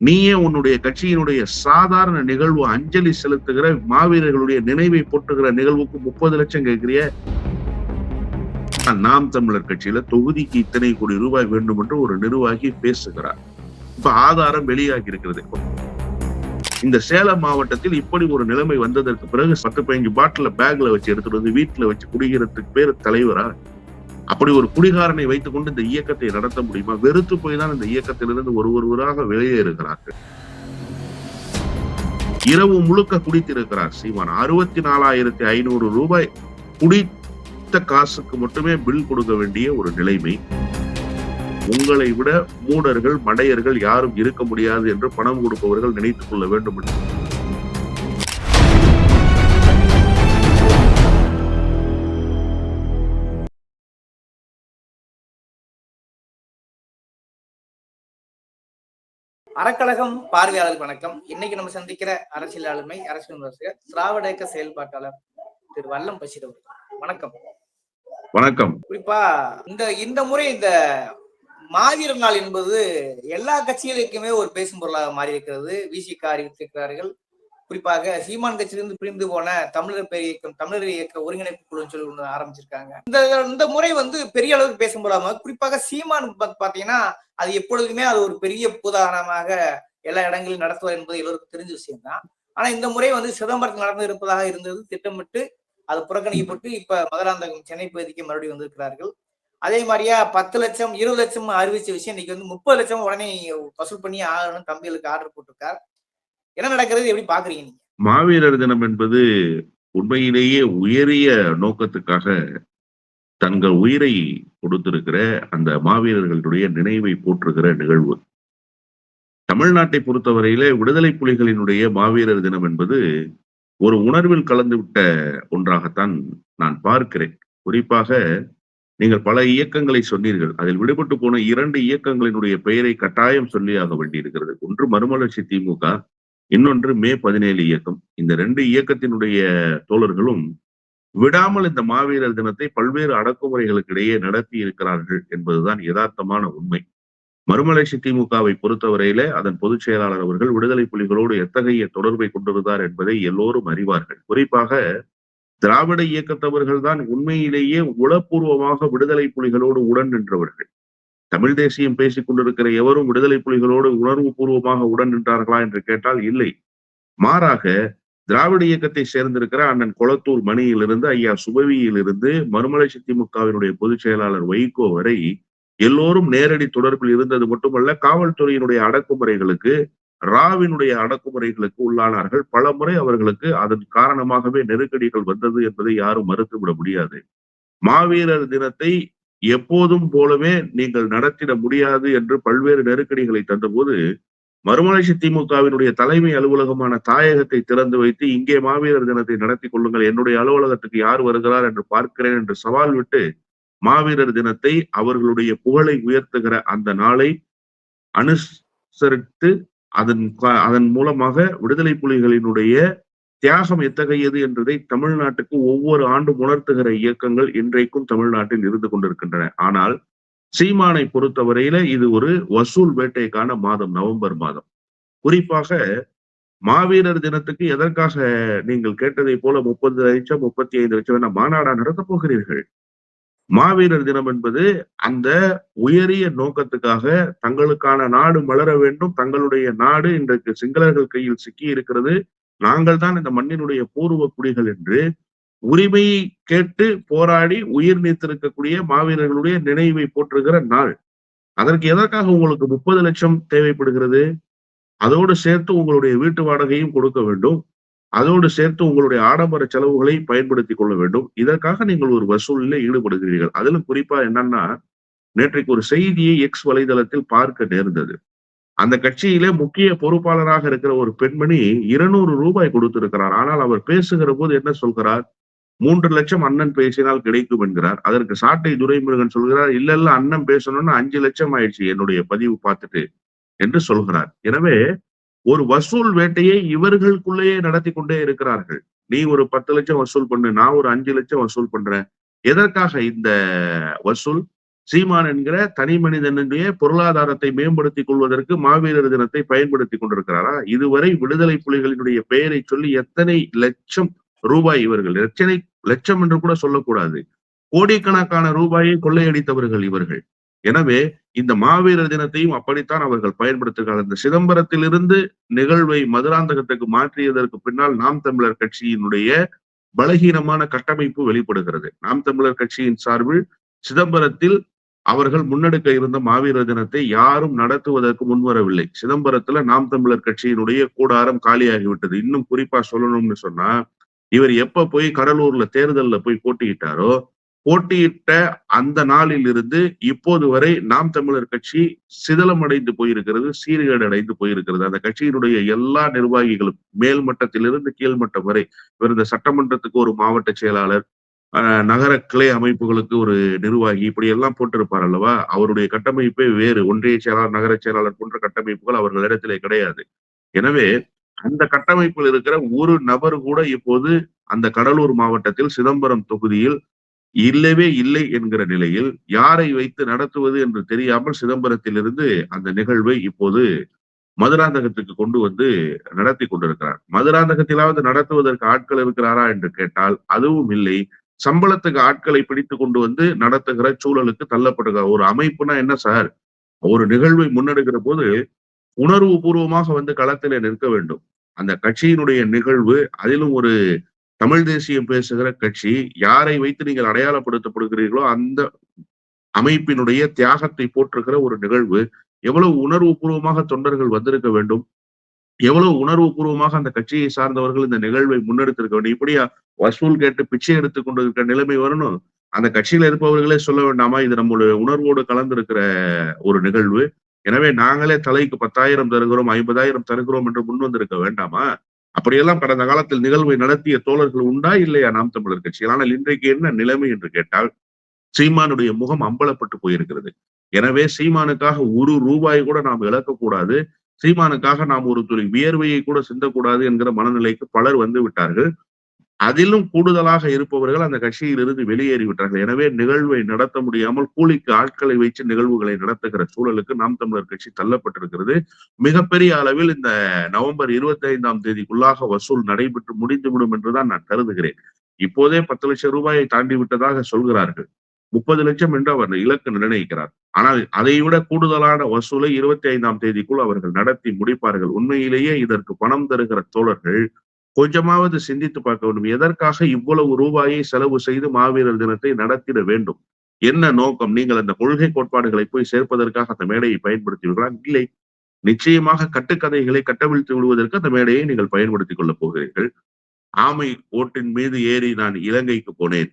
நீயே உன்னுடைய கட்சியினுடைய சாதாரண நிகழ்வு அஞ்சலி செலுத்துகிற மாவீரர்களுடைய நினைவை போட்டுகிற நிகழ்வுக்கு முப்பது லட்சம் கேட்கிறிய? நாம் தமிழர் கட்சியில தொகுதிக்கு இத்தனை கோடி ரூபாய் வேண்டும் என்று ஒரு நிர்வாகி பேசுகிறார். இப்ப ஆதாரம் வெளியாகி இருக்கிறது இந்த சேலம் மாவட்டத்தில் இப்படி ஒரு நிலைமை வந்ததற்கு பிறகு பத்து பதினஞ்சு பாட்டில பேக்ல வச்சு எடுத்துட்டு வந்து வீட்டுல வச்சு குடிக்கிறதுக்கு பேர் தலைவரா? அப்படி ஒரு குடிகாரனை வைத்துக் கொண்டு இந்த இயக்கத்தை நடத்த முடியுமா? வெறுத்து போய் தான் இந்த இயக்கத்திலிருந்து ஒரு ஒருவராக வெளியேறுகிறார்கள் இரவு முழுக்க குடித்திருக்கிறார் சீமான். அறுபத்தி நாலாயிரத்தி ஐநூறு ரூபாய் குடித்த காசுக்கு மட்டுமே பில் கொடுக்க வேண்டிய ஒரு நிலைமை. உங்களை விட மூடர்கள் மடையர்கள் யாரும் இருக்க முடியாது என்று பணம் கொடுப்பவர்கள் நினைத்துக் கொள்ள வேண்டும் என்று. அறக்கழகம் பார்வையாளர் வணக்கம். இன்னைக்கு நம்ம சந்திக்கிற அரசியல் ஆளுமை அரசியல் விமர்சகர் திராவிட இயக்க செயல்பாட்டாளர் திரு வல்லம் பஷீர் வணக்கம். வணக்கம். குறிப்பா இந்த இந்த முறை இந்த மாவீரர் நாள் என்பது எல்லா கட்சிகளுக்குமே ஒரு பேசும் பொருளாக மாறி இருக்கிறது விசிக அறிவித்திருக்கிறார்கள். குறிப்பாக சீமான் கட்சியிலிருந்து பிரிந்து போன தமிழர் பேர் இயக்கம் தமிழர் இயக்க ஒருங்கிணைப்பு குழுன்னு சொல்லி ஒன்று ஆரம்பிச்சிருக்காங்க. இந்த இந்த முறை வந்து பெரிய அளவுக்கு பேச முடியாம குறிப்பாக சீமான் பார்த்தீங்கன்னா பாத்தீங்கன்னா அது எப்பொழுதுமே அது ஒரு பெரிய புதாரணமாக எல்லா இடங்களிலும் நடத்துவார் என்பது எல்லோருக்கும் தெரிஞ்ச விஷயம் தான் ஆனா இந்த முறை வந்து சிதம்பரத்தில் நடந்து இருப்பதாக இருந்தது திட்டமிட்டு அது புறக்கணிக்கப்பட்டு இப்ப மதுராந்தகம் சென்னை பகுதிக்கு மறுபடியும் வந்திருக்கிறார்கள். அதே மாதிரியா பத்து லட்சம் இருபது லட்சம் அறிவிச்ச விஷயம் இன்னைக்கு வந்து முப்பது லட்சம் உடனே வசூல் பண்ணி ஆகணும் தம்பிகளுக்கு ஆர்டர் போட்டிருக்கார். என்ன நடக்கிறது? எப்படி பாக்குறீங்க நீங்க? மாவீரர் தினம் என்பது உண்மையிலேயே உயரிய நோக்கத்துக்காக தங்கள் உயிரை கொடுத்திருக்கிற அந்த மாவீரர்களுடைய நினைவை போற்றுகிற நிகழ்வு. தமிழ்நாட்டை பொறுத்தவரையில விடுதலை புலிகளினுடைய மாவீரர் தினம் என்பது ஒரு உணர்வில் கலந்துவிட்ட ஒன்றாகத்தான் நான் பார்க்கிறேன். குறிப்பாக நீங்கள் பல இயக்கங்களை சொன்னீர்கள். அதில் விடுபட்டு போன இரண்டு இயக்கங்களினுடைய பெயரை கட்டாயம் சொல்லியாக வேண்டியிருக்கிறது. ஒன்று மறுமலர்ச்சி திமுக இன்னொன்று மே பதினேழு இயக்கம். இந்த ரெண்டு இயக்கத்தினுடைய தோழர்களும் விடாமல் இந்த மாவீரர் தினத்தை பல்வேறு அடக்குமுறைகளுக்கு இடையே நடத்தி இருக்கிறார்கள் என்பதுதான் யதார்த்தமான உண்மை. மறுமலர்ச்சி திமுகவை பொறுத்தவரையில அதன் பொதுச் செயலாளர் அவர்கள் விடுதலை புலிகளோடு எத்தகைய தொடர்பை கொண்டிருந்தார் என்பதை எல்லோரும் அறிவார்கள். குறிப்பாக திராவிட இயக்கத்தவர்கள் தான் உண்மையிலேயே உளப்பூர்வமாக விடுதலை புலிகளோடு உடன் நின்றவர்கள். தமிழ் தேசியம் பேசிக் கொண்டிருக்கிற எவரும் விடுதலை புலிகளோடு உணர்வு பூர்வமாக உடன் நின்றார்களா என்று கேட்டால் இல்லை. மாறாக திராவிட இயக்கத்தை சேர்ந்திருக்கிற அண்ணன் கொளத்தூர் மணியிலிருந்து ஐயா சுபவியிலிருந்து மறுமலை திமுகவினுடைய பொதுச் செயலாளர் வைகோ வரை எல்லோரும் நேரடி தொடர்பில் இருந்தது மட்டுமல்ல காவல்துறையினுடைய அடக்குமுறைகளுக்கு ராவினுடைய அடக்குமுறைகளுக்கு உள்ளானார்கள். பல முறை அவர்களுக்கு அதன் காரணமாகவே நெருக்கடிகள் வந்தது என்பதை யாரும் மறுத்துவிட முடியாது. மாவீரர் தினத்தை எப்போதும் போலவே நீங்கள் நடத்திட முடியாது என்று பல்வேறு நெருக்கடிகளை தந்தபோது மறுமலர்ச்சி திமுகவினுடைய தலைமை அலுவலகமான தாயகத்தை திறந்து வைத்து இங்கே மாவீரர் தினத்தை நடத்தி கொள்ளுங்கள் என்னுடைய அலுவலகத்துக்கு யார் வருகிறார் என்று பார்க்கிறேன் என்று சவால் விட்டு மாவீரர் தினத்தை அவர்களுடைய புகழை உயர்த்துகிற அந்த நாளை அனுசரித்து அதன் அதன் மூலமாக விடுதலை புலிகளினுடைய தியாகம் எத்தகையது என்பதை தமிழ்நாட்டுக்கு ஒவ்வொரு ஆண்டும் உணர்த்துகிற இயக்கங்கள் இன்றைக்கும் தமிழ்நாட்டில் இருந்து கொண்டிருக்கின்றன. ஆனால் சீமானை பொறுத்தவரையில இது ஒரு வசூல் வேட்டைக்கான மாதம் நவம்பர் மாதம். குறிப்பாக மாவீரர் தினத்துக்கு எதற்காக நீங்கள் கேட்டதை போல முப்பது லட்சம் முப்பத்தி ஐந்து லட்சம் என மாநாடா நடத்த போகிறீர்கள்? மாவீரர் தினம் என்பது அந்த உயரிய நோக்கத்துக்காக தங்களுக்கான நாடு மலர வேண்டும் தங்களுடைய நாடு இன்றைக்கு சிங்களர்கள் கையில் சிக்கி இருக்கிறது நாங்கள் தான் இந்த மண்ணினுடைய பூர்வ குடிகள் என்று உரிமையை கேட்டு போராடி உயிர் நீத்திருக்கக்கூடிய மாவீரர்களுடைய நினைவை போற்றுகிற நாள். அதற்கு எதற்காக உங்களுக்கு முப்பது லட்சம் தேவைப்படுகிறது? அதோடு சேர்த்து உங்களுடைய வீட்டு வாடகையும் கொடுக்க வேண்டும். அதோடு சேர்த்து உங்களுடைய ஆடம்பர செலவுகளை பயன்படுத்தி கொள்ள வேண்டும். இதற்காக நீங்கள் ஒரு வசூலில் ஈடுபடுகிறீர்கள். அதிலும் குறிப்பா என்னன்னா நேற்றைக்கு ஒரு செய்தியை எக்ஸ் வலைதளத்தில் பார்க்க நேர்ந்தது. அந்த கட்சியில முக்கிய பொறுப்பாளராக இருக்கிற ஒரு பெண்மணி இருநூறு ரூபாய் கொடுத்திருக்கிறார். ஆனால் அவர் பேசுகிற போது என்ன சொல்கிறார்? மூன்று லட்சம் அண்ணன் பேசினால் கிடைக்கும் என்கிறார். அதற்கு சாட்டை துரைமுருகன் சொல்கிறார் இல்ல இல்ல அண்ணன் பேசணும்னு அஞ்சு லட்சம் ஆயிடுச்சு என்னுடைய பதிவு பார்த்துட்டு என்று சொல்கிறார். எனவே ஒரு வசூல் வேட்டையை இவர்களுக்குள்ளேயே நடத்தி கொண்டே இருக்கிறார்கள். நீ ஒரு பத்து லட்சம் வசூல் பண்ணு நான் ஒரு அஞ்சு லட்சம் வசூல் பண்றேன். எதற்காக இந்த வசூல்? சீமான் என்கிற தனி மனிதனுடைய பொருளாதாரத்தை மேம்படுத்திக் கொள்வதற்கு மாவீரர் தினத்தை பயன்படுத்தி கொண்டிருக்கிறாரா? இதுவரை விடுதலை புலிகளினுடைய பெயரை சொல்லி எத்தனை லட்சம் ரூபாய் இவர்கள் லட்சனை லட்சம் என்று கூட சொல்லக்கூடாது. கோடிக்கணக்கான ரூபாயை கொள்ளையடித்தவர்கள் இவர்கள். எனவே இந்த மாவீரர் தினத்தையும் அப்படித்தான் அவர்கள் பயன்படுத்துகிறார்கள். இந்த சிதம்பரத்திலிருந்து நிகழ்வை மதுராந்தகத்துக்கு மாற்றியதற்கு பின்னால் நாம் தமிழர் கட்சியினுடைய பலகீனமான கட்டமைப்பு வெளிப்படுகிறது. நாம் தமிழர் கட்சியின் சார்பில் சிதம்பரத்தில் அவர்கள் முன்னெடுக்க இருந்த மாவீரர் தினத்தை யாரும் நடத்துவதற்கு முன்வரவில்லை. சிதம்பரத்துல நாம் தமிழர் கட்சியினுடைய கூடாரம் காலியாகிவிட்டது. இன்னும் குறிப்பா சொல்லணும்னு சொன்னா இவர் எப்ப போய் கடலூர்ல தேர்தல்ல போய் போட்டியிட்டாரோ போட்டியிட்ட அந்த நாளில் இருந்து இப்போது வரை நாம் தமிழர் கட்சி சிதலமடைந்து போயிருக்கிறது சீர்கேடு அடைந்து போயிருக்கிறது. அந்த கட்சியினுடைய எல்லா நிர்வாகிகளும் மேல் மட்டத்திலிருந்து கீழ்மட்டம் வரை இவர் இந்த சட்டமன்றத்துக்கு ஒரு மாவட்ட செயலாளர் நகர கிளை அமைப்புகளுக்கு ஒரு நிர்வாகி இப்படி எல்லாம் போட்டிருப்பார் அல்லவா? அவருடைய கட்டமைப்பே வேறு. ஒன்றிய செயலாளர் நகர செயலாளர் போன்ற கட்டமைப்புகள் அவர்களிடத்திலே கிடையாது. எனவே அந்த கட்டமைப்பில் இருக்கிற ஒரு நபர் கூட இப்போது அந்த கடலூர் மாவட்டத்தில் சிதம்பரம் தொகுதியில் இல்லவே இல்லை என்கிற நிலையில் யாரை வைத்து நடத்துவது என்று தெரியாமல் சிதம்பரத்திலிருந்து அந்த நிகழ்வை இப்போது மதுராந்தகத்துக்கு கொண்டு வந்து நடத்தி கொண்டிருக்கிறார். மதுராந்தகத்திலாவது நடத்துவதற்கு ஆட்கள் இருக்கிறாரா என்று கேட்டால் அதுவும் இல்லை. சம்பளத்துக்கு ஆட்களை பிடித்து கொண்டு வந்து நடத்துகிற சூழலுக்கு தள்ளப்படுகிறார் ஒரு அமைப்புனா என்ன சார்? ஒரு நிகழ்வை முன்னெடுக்கிற போது உணர்வு பூர்வமாக வந்து களத்திலே நிற்க வேண்டும். அந்த கட்சியினுடைய நிகழ்வு அதிலும் ஒரு தமிழ் தேசியம் பேசுகிற கட்சி யாரை வைத்து நீங்கள் அடையாளப்படுத்தப்படுகிறீர்களோ அந்த அமைப்பினுடைய தியாகத்தை போற்றுகிற ஒரு நிகழ்வு. எவ்வளவு உணர்வு பூர்வமாக தொண்டர்கள் வந்திருக்க வேண்டும். எவ்வளவு உணர்வு பூர்வமாக அந்த கட்சியை சார்ந்தவர்கள் இந்த நிகழ்வை முன்னெடுத்திருக்க வேண்டும்? இப்படியா வசூல் கேட்டு பிச்சை எடுத்துக் கொண்டிருக்கிற நிலைமை வரணும். அந்த கட்சியில இருப்பவர்களே சொல்ல வேண்டாமா? இது நம்மளுடைய உணர்வோடு கலந்திருக்கிற ஒரு நிகழ்வு. எனவே நாங்களே தலைக்கு பத்தாயிரம் தருகிறோம் ஐம்பதாயிரம் தருகிறோம் என்று முன் வந்திருக்க வேண்டாமா? அப்படியெல்லாம் கடந்த காலத்தில் நிகழ்வை நடத்திய தோழர்கள் உண்டா இல்லையா நாம் தமிழர் கட்சியில்? ஆனால் இன்றைக்கு என்ன நிலைமை என்று கேட்டால் சீமானுடைய முகம் அம்பலப்பட்டு போயிருக்கிறது. எனவே சீமானுக்காக ஒரு ரூபாய் கூட நாம் இழக்கக்கூடாது. சீமானுக்காக நாம் ஒரு துளி வியர்வையை கூட சிந்தக்கூடாது என்கிற மனநிலைக்கு பலர் வந்து விட்டார்கள். அதிலும் கூடுதலாக இருப்பவர்கள் அந்த கட்சியில் இருந்து வெளியேறி விட்டார்கள் எனவே நிகழ்வை நடத்த முடியாமல் கூலிக்கு ஆட்களை வைத்து நிகழ்வுகளை நடத்துகிற சூழலுக்கு நாம் தமிழர் கட்சி தள்ளப்பட்டிருக்கிறது. மிகப்பெரிய அளவில் இந்த நவம்பர் இருபத்தி ஐந்தாம் தேதிக்குள்ளாக வசூல் நடைபெற்று முடிந்துவிடும் என்றுதான் நான் கருதுகிறேன். இப்போதே பத்து லட்சம் ரூபாயை தாண்டி விட்டதாக சொல்கிறார்கள். முப்பது லட்சம் என்று அவர் இலக்கு நிர்ணயிக்கிறார். ஆனால் அதை விட கூடுதலான வசூலை இருபத்தி ஐந்தாம் தேதிக்குள் அவர்கள் நடத்தி முடிப்பார்கள். உண்மையிலேயே இதற்கு பணம் தருகிற தோழர்கள் கொஞ்சமாவது சிந்தித்து பார்க்க வேண்டும். எதற்காக இவ்வளவு ரூபாயை செலவு செய்து மாவீரர் தினத்தை நடத்திட வேண்டும்? என்ன நோக்கம்? நீங்கள் அந்த கொள்கை கோட்பாடுகளை போய் சேர்ப்பதற்காக அந்த மேடையை பயன்படுத்துவீர்களா? இல்லை. நிச்சயமாக கட்டுக்கதைகளை கட்டவிழ்த்து விடுவதற்கு அந்த மேடையை நீங்கள் பயன்படுத்திக் கொள்ளப் போகிறீர்கள். ஆமை ஓட்டின் மீது ஏறி நான் இலங்கைக்கு போனேன்.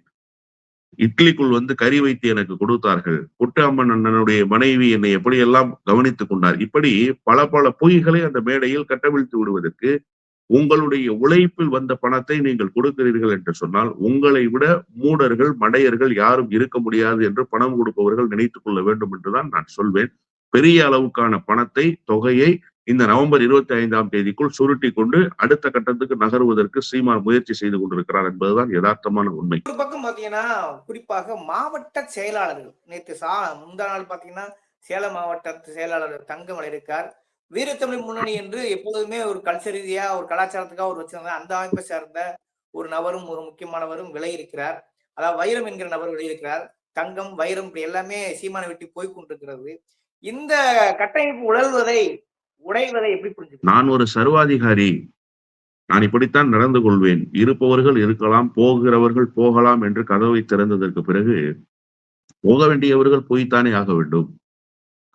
இட்லிக்குள் வந்து கறி வைத்து எனக்கு கொடுத்தார்கள். புட்டம்மன் அண்ணனுடைய மனைவி என்னை எப்படியெல்லாம் கவனித்துக் கொண்டார்? இப்படி பல பல பொய்களை அந்த மேடையில் கட்டவிழ்த்து விடுவதற்கு உங்களுடைய உழைப்பில் வந்த பணத்தை நீங்கள் கொடுக்கிறீர்கள் என்று சொன்னால் உங்களை விட மூடர்கள் மடையர்கள் யாரும் இருக்க முடியாது என்று பணம் கொடுப்பவர்கள் நினைத்துக் கொள்ள வேண்டும் என்றுதான் நான் சொல்வேன். பெரிய அளவுக்கான பணத்தை தொகையை இந்த நவம்பர் இருபத்தி ஐந்தாம் தேதிக்குள் சுருட்டி கொண்டு அடுத்த கட்டத்துக்கு நகருவதற்கு சீமான் முயற்சி செய்து கொண்டிருக்கிறார் என்பதுதான் யதார்த்தமான உண்மை. ஒரு பக்கம் பாத்தீங்கன்னா குறிப்பாக மாவட்ட செயலாளர்கள் நேற்று சா முந்தா நாள் பாத்தீங்கன்னா சேலம் மாவட்ட செயலாளர் தங்கமலை இருக்கார். வீரத்தமிழ் முன்னணி என்று எப்போதுமே ஒரு கல்ச்சர் ரீதியா ஒரு கலாச்சாரத்துக்காக ஒரு வச்சிருந்த அந்த அமைப்பை சேர்ந்த ஒரு நபரும் ஒரு முக்கியமானவரும் விலை இருக்கிறார் அதாவது வைரம் என்கிற நபர் வெளியிருக்கிறார். தங்கம் வைரம் இப்படி எல்லாமே சீமானை விட்டு போய் கொண்டிருக்கிறது. இந்த கட்டமைப்பு உழல்வதை உடைவதை எப்படி புரிஞ்சு நான் ஒரு சர்வாதிகாரி. நான் இப்படித்தான் நடந்து கொள்வேன். இருப்பவர்கள் இருக்கலாம் போகிறவர்கள் போகலாம் என்று கதவை திறந்ததற்கு பிறகு போக வேண்டியவர்கள் போய்த்தானே ஆக வேண்டும்.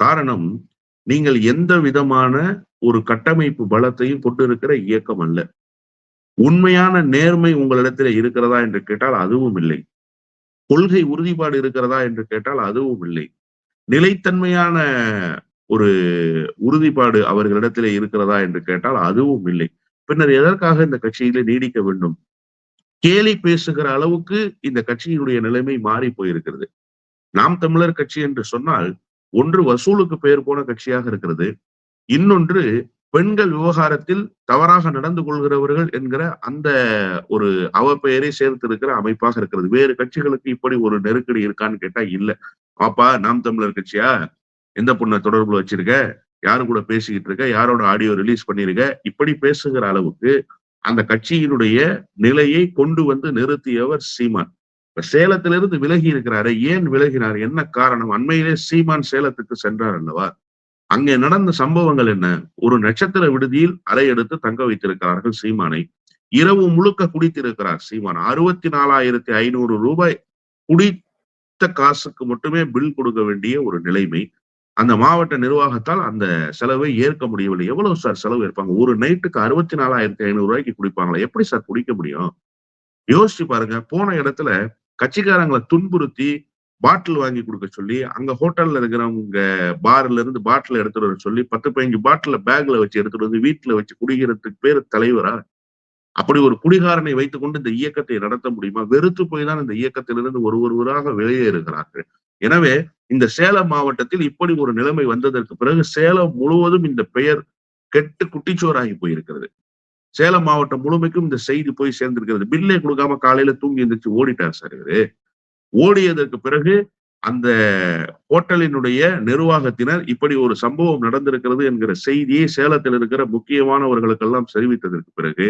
காரணம் நீங்கள் எந்த விதமான ஒரு கட்டமைப்பு பலத்தையும் கொண்டிருக்கிற இயக்கம் அல்ல. உண்மையான நேர்மை உங்களிடத்தில் இருக்கிறதா என்று கேட்டால் அதுவும் இல்லை. கொள்கை உறுதிப்பாடு இருக்கிறதா என்று கேட்டால் அதுவும் இல்லை. நிலைத்தன்மையான ஒரு உறுதிப்பாடு அவர்களிடத்திலே இருக்கிறதா என்று கேட்டால் அதுவும் இல்லை. பின்னர் எதற்காக இந்த கட்சியிலே நீடிக்க வேண்டும்? கேலி பேசுகிற அளவுக்கு இந்த கட்சியினுடைய நிலைமை மாறி போயிருக்கிறது. நாம் தமிழர் கட்சி என்று சொன்னால் ஒன்று வசூலுக்கு பெயர் போன கட்சியாக இருக்கிறது இன்னொன்று பெண்கள் விவகாரத்தில் தவறாக நடந்து கொள்கிறவர்கள் என்கிற அந்த ஒரு அவப்பெயரை சேர்த்து இருக்கிற அமைப்பாக இருக்கிறது. வேறு கட்சிகளுக்கு இப்படி ஒரு நெருக்கடி இருக்கான்னு கேட்டா இல்ல. பாப்பா நாம் தமிழர் கட்சியா? எந்த பொண்ணை தொடர்புல வச்சிருக்க? யாரு கூட பேசிக்கிட்டு இருக்க? யாரோட ஆடியோ ரிலீஸ் பண்ணிருக்க? இப்படி பேசுகிற அளவுக்கு அந்த கட்சியினுடைய நிலையை கொண்டு வந்து நிறுத்தியவர் சீமான். இப்ப சேலத்திலிருந்து விலகி இருக்கிறாரு. ஏன் விலகினார்? என்ன காரணம்? அண்மையிலே சீமான் சேலத்துக்கு சென்றார் அல்லவா? அங்கே நடந்த சம்பவங்கள் என்ன? ஒரு நட்சத்திர விடுதியில் அறையெடுத்து தங்க வைத்திருக்கிறார்கள் சீமானை. இரவு முழுக்க குடித்திருக்கிறார் சீமான். அறுபத்தி நாலாயிரத்தி ஐநூறு ரூபாய் குடித்த காசுக்கு மட்டுமே பில் கொடுக்க வேண்டிய ஒரு நிலைமை. அந்த மாவட்ட நிர்வாகத்தால் அந்த செலவை ஏற்க முடியவில்லை. எவ்வளவு சார் செலவு ஏற்பாங்க? ஒரு நைட்டுக்கு அறுபத்தி நாலாயிரத்தி ஐநூறு ரூபாய்க்கு குடிப்பாங்களா? எப்படி சார் குடிக்க முடியும்? யோசிச்சு பாருங்க. போன இடத்துல கட்சிக்காரங்களை துன்புறுத்தி பாட்டில் வாங்கி கொடுக்க சொல்லி அங்க ஹோட்டல்ல இருக்கிறவங்க பார்ல இருந்து பாட்டில் எடுத்துட்டு வர சொல்லி பத்து பதினஞ்சு பாட்டில பேக்ல வச்சு எடுத்துட்டு வந்து வீட்டுல வச்சு குடிக்கிறதுக்கு பேர் தலைவரா? அப்படி ஒரு குடிகாரனை வைத்துக்கொண்டு இந்த இயக்கத்தை நடத்த முடியுமா? வெறுத்து போய் தான் இந்த இயக்கத்திலிருந்து ஒரு ஒருவராக வெளியேறுகிறார்கள் எனவே இந்த சேலம் மாவட்டத்தில் இப்படி ஒரு நிலைமை வந்ததற்கு பிறகு சேலம் முழுவதும் இந்த பெயர் கெட்டு குட்டிச்சோராகி போயிருக்கிறது. சேலம் மாவட்டம் முழுமைக்கும் இந்த செய்தி போய் சேர்ந்திருக்கிறது. பில்லே கொடுக்காம காலையில தூங்கி எந்திரிச்சு ஓடிட்டார் சார் இவரு. ஓடியதற்கு பிறகு அந்த ஹோட்டலினுடைய நிர்வாகத்தினர் இப்படி ஒரு சம்பவம் நடந்திருக்கிறது என்கிற செய்தியை சேலத்தில் இருக்கிற முக்கியமானவர்களுக்கெல்லாம் தெரிவித்ததற்கு பிறகு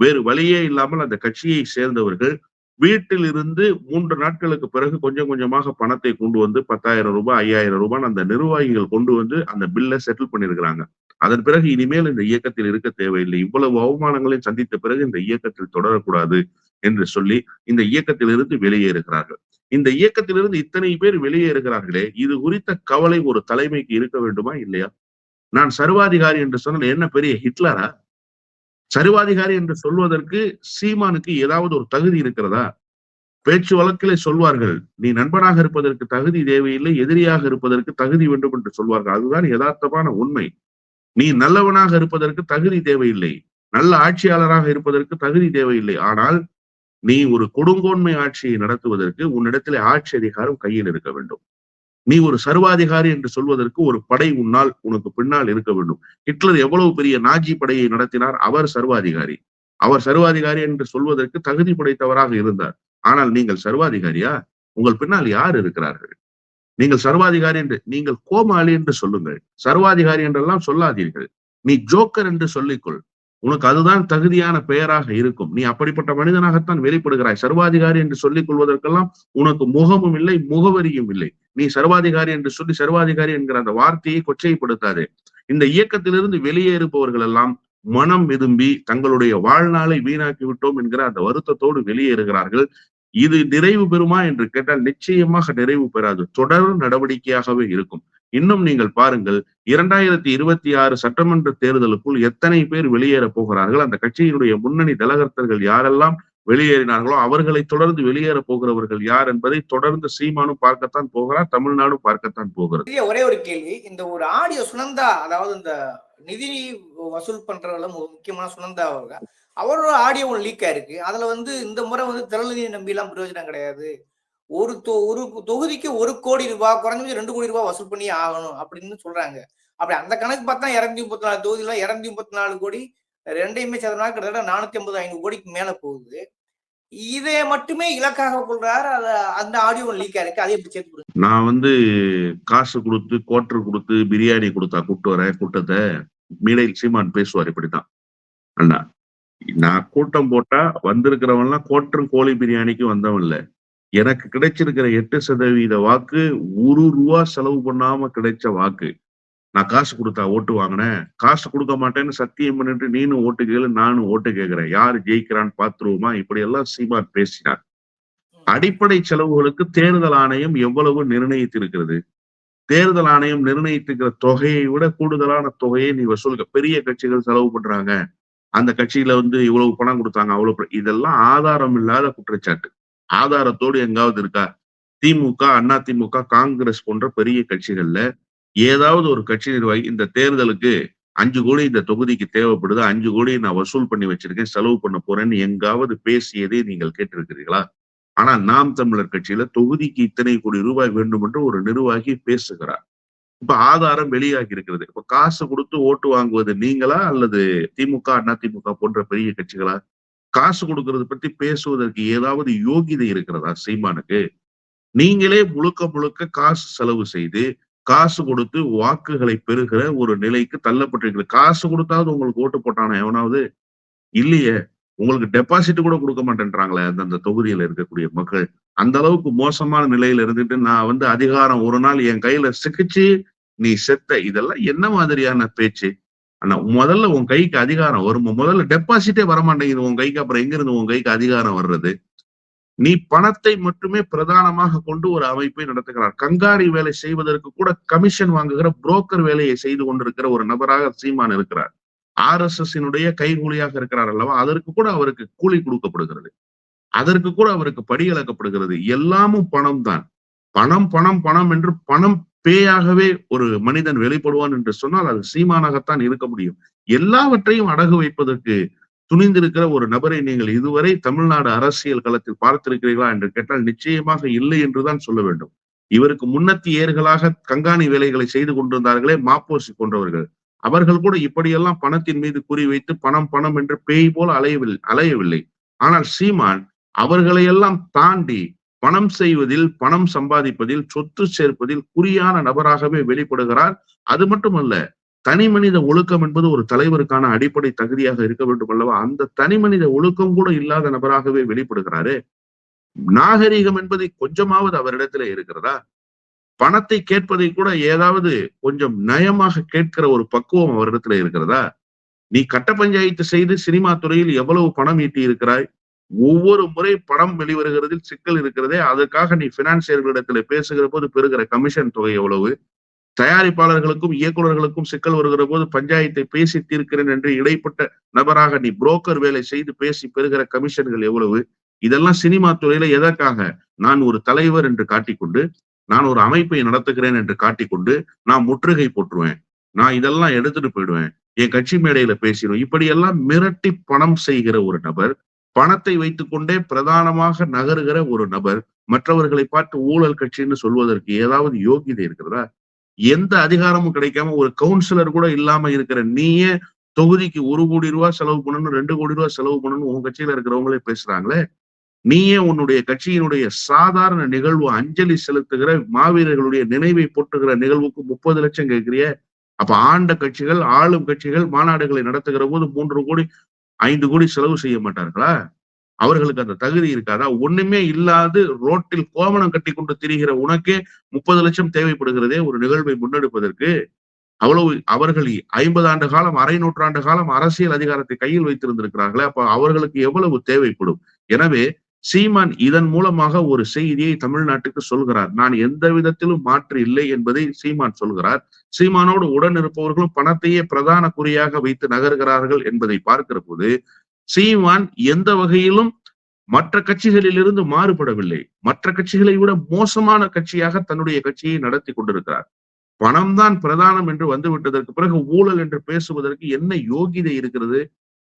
வேறு வழியே இல்லாமல் அந்த கட்சியை சேர்ந்தவர்கள் வீட்டில் இருந்து மூன்று நாட்களுக்கு பிறகு கொஞ்சம் கொஞ்சமாக பணத்தை கொண்டு வந்து பத்தாயிரம் ரூபாய் ஐயாயிரம் ரூபாய் அந்த நிர்வாகிகள் கொண்டு வந்து அந்த பில்லை செட்டில் பண்ணிருக்கிறாங்க. அதன் பிறகு இனிமேல் இந்த இயக்கத்தில் இருக்க தேவையில்லை. இவ்வளவு அவமானங்களையும் சந்தித்த பிறகு இந்த இயக்கத்தில் தொடரக்கூடாது என்று சொல்லி இந்த இயக்கத்திலிருந்து வெளியேறுகிறார்கள். இந்த இயக்கத்திலிருந்து இத்தனை பேர் வெளியேறுகிறார்களே இது குறித்த கவலை ஒரு தலைமைக்கு இருக்க வேண்டுமா இல்லையா? நான் சர்வாதிகாரி என்று சொன்னால் என்ன பெரிய ஹிட்லரா? சர்வாதிகாரி என்று சொல்வதற்கு சீமானுக்கு ஏதாவது ஒரு தகுதி இருக்கிறதா? பேச்சு வழக்கிலே சொல்வார்கள் நீ நண்பனாக இருப்பதற்கு தகுதி தேவையில்லை எதிரியாக இருப்பதற்கு தகுதி வேண்டும் என்று சொல்வார்கள். அதுதான் யதார்த்தமான உண்மை. நீ நல்லவனாக இருப்பதற்கு தகுதி தேவையில்லை நல்ல ஆட்சியாளராக இருப்பதற்கு தகுதி தேவையில்லை ஆனால் நீ ஒரு கொடுங்கோன்மை ஆட்சியை நடத்துவதற்கு உன்னிடத்திலே ஆட்சி அதிகாரம் கையில் இருக்க வேண்டும். நீ ஒரு சர்வாதிகாரி என்று சொல்வதற்கு ஒரு படை உன்னால் உனக்கு பின்னால் இருக்க வேண்டும். ஹிட்லர் எவ்வளவு பெரிய நாஜி படையை நடத்தினார்? அவர் சர்வாதிகாரி. அவர் சர்வாதிகாரி என்று சொல்வதற்கு தகுதி படைத்தவராக இருந்தார். ஆனால் நீங்கள் சர்வாதிகாரியா? உங்கள் பின்னால் யார் இருக்கிறார்கள்? நீங்கள் சர்வாதிகாரி என்று நீங்கள் கோமாளி என்று சொல்லுங்கள். சர்வாதிகாரி என்றெல்லாம் சொல்லாதீர்கள். நீ ஜோக்கர் என்று சொல்லிக்கொள். உனக்கு அதுதான் தகுதியான பெயராக இருக்கும். நீ அப்படிப்பட்ட மனிதனாகத்தான் வெளிப்படுகிறாய். சர்வாதிகாரி என்று சொல்லிக் கொள்வதற்கெல்லாம் உனக்கு முகமும் இல்லை முகவரியும் இல்லை. நீ சர்வாதிகாரி என்று சொல்லி சர்வாதிகாரி என்கிற அந்த வார்த்தையை கொச்சைப்படுத்தாது. இந்த இயக்கத்திலிருந்து வெளியேறுபவர்கள் எல்லாம் மனம் விரும்பி தங்களுடைய வாழ்நாளை வீணாக்கி விட்டோம் என்கிற அந்த வருத்தத்தோடு வெளியேறுகிறார்கள். இது நிறைவு பெறுமா என்று கேட்டால் நிச்சயமாக நிறைவு பெறாது. தொடர் நடவடிக்கையாகவே இருக்கும். இன்னும் நீங்கள் பாருங்கள் இரண்டாயிரத்தி இருபத்தி ஆறு சட்டமன்ற தேர்தலுக்குள் எத்தனை பேர் வெளியேற போகிறார்கள்? அந்த கட்சியினுடைய முன்னணி தலகர்த்தர்கள் யாரெல்லாம் வெளியேறினார்களோ அவர்களை தொடர்ந்து வெளியேற போகிறவர்கள் யார் என்பதை தொடர்ந்து சீமானும் பார்க்கத்தான் போகிறார் தமிழ்நாடும் பார்க்கத்தான் போகிறது. ஒரே ஒரு கேள்வி இந்த ஒரு ஆடியோ சுனந்தா அதாவது இந்த நிதி வசூல் பண்றவங்கள முக்கியமான சுனந்தா அவர்கள் அவரோட ஆடியோ ஒன்று லீக் ஆயிருக்கு. அதுல வந்து இந்த முறை வந்து திரளநிதி நம்பி எல்லாம் பிரயோஜனம் கிடையாது. ஒரு தொ- ஒரு தொகுதிக்கு ஒரு கோடி ரூபாய் குறைஞ்சது ரெண்டு கோடி ரூபாய் வசூல் பண்ணி ஆகணும் அப்படின்னு சொல்றாங்க. அப்படி அந்த கணக்கு பார்த்தா இரநூத்தி முப்பத்தி நாலு தொகுதியில இரநூத்தி முப்பத்தி நாலு கோடி ரெண்டையுமே சேர்த்தனா கிட்டத்தட்ட நானூத்தி ஐம்பது ஐநூறு கோடிக்கு மேல போகுது. இதை மட்டுமே இலக்காக கொள்றாரு. அத அந்த ஆடியோ லீக் ஆயிருக்கு. அதை எப்படி சேர்த்து கொடுங்க. நான் வந்து காசு கொடுத்து கோட்டர் கொடுத்து பிரியாணி கொடுத்தா கூப்பிட்டு வரேன். கூட்டத்தை மீடையில் சீமான் பேசுவார் இப்படித்தான். அண்ணா நான் கூட்டம் போட்டா வந்திருக்கிறவன்லாம் கோட்டரும் கோழி பிரியாணிக்கு வந்தவன் இல்ல. எனக்கு கிடைச்சிருக்கிற எட்டு சதவீத வாக்கு ஒரு ரூபா செலவு பண்ணாம கிடைச்ச வாக்கு. நான் காசு கொடுத்தா ஓட்டு வாங்கினேன். காசு கொடுக்க மாட்டேன்னு சத்தியம் பண்ணிட்டு நீனும் ஓட்டு கேளு நானும் ஓட்டு கேட்கிறேன். யாரு ஜெயிக்கிறான்னு பாத்துருவோமா இப்படி எல்லாம் சீமான் பேசினார். அடிப்படை செலவுகளுக்கு தேர்தல் ஆணையம் எவ்வளவு நிர்ணயித்திருக்கிறது? தேர்தல் ஆணையம் நிர்ணயித்திருக்கிற தொகையை விட கூடுதலான தொகையை நீ வசூலிக்க பெரிய கட்சிகள் செலவு பண்றாங்க. அந்த கட்சியில வந்து இவ்வளவு பணம் கொடுத்தாங்க அவ்வளவு இதெல்லாம் ஆதாரம் இல்லாத குற்றச்சாட்டு. ஆதாரத்தோடு எங்காவது இருக்கா? திமுக அண்ணா திமுக காங்கிரஸ் போன்ற பெரிய கட்சிகள்ல ஏதாவது ஒரு கட்சி நிர்வாகி இந்த தேர்தலுக்கு அஞ்சு கோடி இந்த தொகுதிக்கு தேவைப்படுது அஞ்சு கோடி நான் வசூல் பண்ணி வச்சிருக்கேன் செலவு பண்ண போறேன்னு எங்காவது பேசியதை நீங்கள் கேட்டிருக்கிறீர்களா? ஆனா நாம் தமிழர் கட்சியில தொகுதிக்கு இத்தனை கோடி ரூபாய் வேண்டும் என்று ஒரு நிர்வாகி பேசுகிறார். இப்ப ஆதாரம் வெளியாகி இருக்கிறது. இப்ப காசு கொடுத்து ஓட்டு வாங்குவது நீங்களா அல்லது திமுக அண்ணா திமுக போன்ற பெரிய கட்சிகளா? காசு கொடுக்கறது பத்தி பேசுவதற்கு ஏதாவது யோகிதை இருக்கிறதா சீமானுக்கு? நீங்களே முழுக்க முழுக்க காசு செலவு செய்து காசு கொடுத்து வாக்குகளை பெறுகிற ஒரு நிலைக்கு தள்ளப்பட்டிருக்கிறது. காசு கொடுத்தாவது உங்களுக்கு ஓட்டு போட்டானா? எவனாவது? இல்லையே. உங்களுக்கு டெபாசிட் கூட கொடுக்க மாட்டேன்றாங்களே அந்தந்த தொகுதியில இருக்கக்கூடிய மக்கள். அந்த அளவுக்கு மோசமான நிலையில இருந்துட்டு நான் வந்து அதிகாரம் ஒரு நாள் என் கையில சிக்கிச்சு நீ செத்த. இதெல்லாம் என்ன மாதிரியான பேச்சு? ஆனா முதல்ல உன் கைக்கு அதிகாரம் வரும்? முதல்ல டெபாசிட்டே வரமாட்டேங்குது. உன் கைக்கு அப்புறம் எங்க இருந்து உன் கைக்கு அதிகாரம் வர்றது? நீ பணத்தை மட்டுமே பிரதானமாக கொண்டு ஒரு அமைப்பை நடத்துகிறார். கங்காரி வேலை செய்வதற்கு கூட கமிஷன் வாங்குகிற புரோக்கர் வேலையை செய்து கொண்டிருக்கிற ஒரு நபராக சீமான் இருக்கிறார். ஆர் எஸ் எஸ் கைகூலியாக இருக்கிறார் அல்லவா? அதற்கு கூட அவருக்கு கூலி கொடுக்கப்படுகிறது. அதற்கு கூட அவருக்கு படியலக்கப்படுகிறது எல்லாமும் பணம் தான். பணம் பணம் பணம் என்று பணம் பேயாகவே ஒரு மனிதன் வெளிப்படுவான் என்று சொன்னால் அது சீமானாகத்தான் இருக்க முடியும். எல்லாவற்றையும் அடகு வைப்பதற்கு துணிந்திருக்கிற ஒரு நபரை நீங்கள் இதுவரை தமிழ்நாடு அரசியல் களத்தில் பார்த்திருக்கிறீர்களா என்று கேட்டால் நிச்சயமாக இல்லை என்றுதான் சொல்ல வேண்டும். இவருக்கு முன்னத்தி ஏர்களாக கண்காணி வேலைகளை செய்து கொண்டிருந்தார்களே மாப்போசி போன்றவர்கள். அவர்கள் கூட இப்படியெல்லாம் பணத்தின் மீது குறிவைத்து பணம் பணம் என்று பேய் போல் அலையவில்லை அலையவில்லை. ஆனால் சீமான் அவர்களையெல்லாம் தாண்டி பணம் செய்வதில் பணம் சம்பாதிப்பதில் சொத்து சேர்ப்பதில் குறியான நபராகவே வெளிப்படுகிறார். அது மட்டுமல்ல தனி மனித ஒழுக்கம் என்பது ஒரு தலைவருக்கான அடிப்படை தகுதியாக இருக்க வேண்டும் அல்லவா? அந்த தனி மனித ஒழுக்கம் கூட இல்லாத நபராகவே வெளிப்படுகிறாரு. நாகரிகம் என்பதை கொஞ்சமாவது அவரிடத்துல இருக்கிறதா? பணத்தை கேட்பதை கூட ஏதாவது கொஞ்சம் நயமாக கேட்கிற ஒரு பக்குவம் அவரிடத்துல இருக்கிறதா? நீ கட்ட பஞ்சாயத்து செய்து சினிமா துறையில் எவ்வளவு பணம் ஈட்டி இருக்கிறாய் ஒவ்வொரு முறை படம் வெளிவருகிறதில் சிக்கல் இருக்கிறதே. அதற்காக நீ பினான்சியர்களிடத்துல பேசுகிற போது பெறுகிற கமிஷன் தொகை எவ்வளவு? தயாரிப்பாளர்களுக்கும் இயக்குநர்களுக்கும் சிக்கல் வருகிற போது பஞ்சாயத்தை பேசி தீர்க்கிறேன் என்று இடைப்பட்ட நபராக நீ புரோக்கர் வேலை செய்து பேசி பெறுகிற கமிஷன்கள் எவ்வளவு? இதெல்லாம் சினிமா துறையில எதற்காக? நான் ஒரு தலைவர் என்று காட்டிக்கொண்டு நான் ஒரு அமைப்பை நடத்துகிறேன் என்று காட்டிக்கொண்டு நான் முற்றுகை போட்டுருவேன். நான் இதெல்லாம் எடுத்துட்டு போயிடுவேன். என் கட்சி மேடையில பேசிடுவேன் இப்படியெல்லாம் மிரட்டி பணம் செய்கிற ஒரு நபர் பணத்தை வைத்துக்கொண்டே பிரதானமாக நகருகிற ஒரு நபர் மற்றவர்களை பார்த்து ஊழல் கட்சின்னு சொல்வதற்கு ஏதாவது யோகிதை இருக்கிறதா? எந்த அதிகாரமும் கிடைக்காம ஒரு கவுன்சிலர் கூட இல்லாம இருக்கிற நீயே தொகுதிக்கு ஒரு கோடி ரூபாய் செலவு பண்ணணும் ரெண்டு கோடி ரூபாய் செலவு பண்ணணும் உங்க கட்சியில இருக்கிறவங்களே பேசுறாங்களே? நீயே உன்னுடைய கட்சியினுடைய சாதாரண நிகழ்வு அஞ்சலி செலுத்துகிற மாவீரர்களுடைய நினைவை போட்டுகிற நிகழ்வுக்கு முப்பது லட்சம் கேட்கிறிய? அப்ப ஆண்ட கட்சிகள் ஆளும் கட்சிகள் மாநாடுகளை நடத்துகிற போது மூன்று கோடி ஐந்து கோடி செலவு செய்ய மாட்டார்களா? அவர்களுக்கு அந்த தகுதி இருக்காதா? ஒண்ணுமே இல்லாது ரோட்டில் கோமணம் கட்டி கொண்டு திரிகிற உனக்கே முப்பது லட்சம் தேவைப்படுகிறதே ஒரு நிகழ்வை முன்னெடுப்பதற்கு. அவ்வளவு அவர்கள் ஐம்பது ஆண்டு காலம் அரை நூற்றாண்டு காலம் அரசியல் அதிகாரத்தை கையில் வைத்திருந்திருக்கிறார்களே அப்ப அவர்களுக்கு எவ்வளவு தேவைப்படும்? எனவே சீமான் இதன் மூலமாக ஒரு செய்தியை தமிழ்நாட்டுக்கு சொல்கிறார். நான் எந்த விதத்திலும் மாற்று இல்லை என்பதை சீமான் சொல்கிறார். சீமானோடு உடன் இருப்பவர்களும் பணத்தையே பிரதான குறியாக வைத்து நகர்கிறார்கள் என்பதை பார்க்கிற போது சீமான் எந்த வகையிலும் மற்ற கட்சிகளில் இருந்து மாறுபடவில்லை. மற்ற கட்சிகளை விட மோசமான கட்சியாக தன்னுடைய கட்சியை நடத்தி கொண்டிருக்கிறார். பணம் தான் பிரதானம் என்று வந்துவிட்டதற்கு பிறகு ஊழல் என்று பேசுவதற்கு என்ன யோகிதை இருக்கிறது?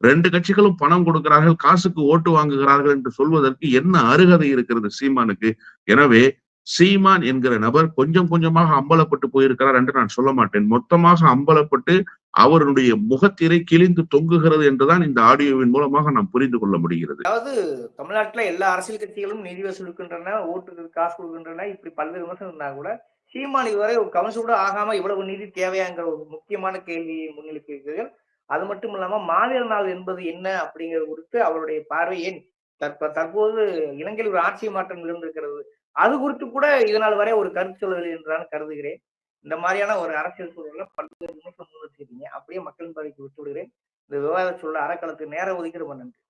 ரெண்டு கட்சிகளும் பணம் கொடுக்கிறார்கள் காசுக்கு ஓட்டு வாங்குகிறார்கள் என்று சொல்வதற்கு என்ன அருகதை இருக்கிறது சீமானுக்கு? எனவே சீமான் என்கிற நபர் கொஞ்சம் கொஞ்சமாக அம்பலப்பட்டு போயிருக்கிறார் என்று நான் சொல்ல மாட்டேன். மொத்தமாக அம்பலப்பட்டு அவருடைய முகத்திரை கிழிந்து தொங்குகிறது என்றுதான் இந்த ஆடியோவின் மூலமாக நாம் புரிந்து கொள்ள முடிகிறது. அதாவது தமிழ்நாட்டுல எல்லா அரசியல் கட்சிகளும் நிதி வசூலிக்கின்றன ஓட்டுக்கு காசு கொடுக்கின்றன இப்படி பல்வேறு விமர்சனம் இருந்தா கூட சீமான் இதுவரை ஒரு கவனசூட கூட ஆகாம இவ்வளவு நிதி தேவையாங்கிற ஒரு முக்கியமான கேள்வியை முன்னிலைக்கிறீர்கள் அது மட்டும் இல்லாம மாநில நாள் என்பது என்ன அப்படிங்கிறது குறித்து அவருடைய பார்வை ஏன் தற்ப தற்போது இலங்கையில் ஒரு ஆட்சி மாற்றம் இருந்திருக்கிறது அது குறித்து கூட இதனால் வரை ஒரு கருத்து சொல்லவில்லை என்று கருதுகிறேன். இந்த மாதிரியான ஒரு அரசியல் சூழலில் பல்வேறு விமர்சனம் முன் வச்சிருக்கீங்க. அப்படியே மக்களின் பாதைக்கு விட்டு விடுகிறேன். இந்த விவாத சூழல் அறக்களத்துக்கு நேரம் ஒதுக்கிற நன்றி.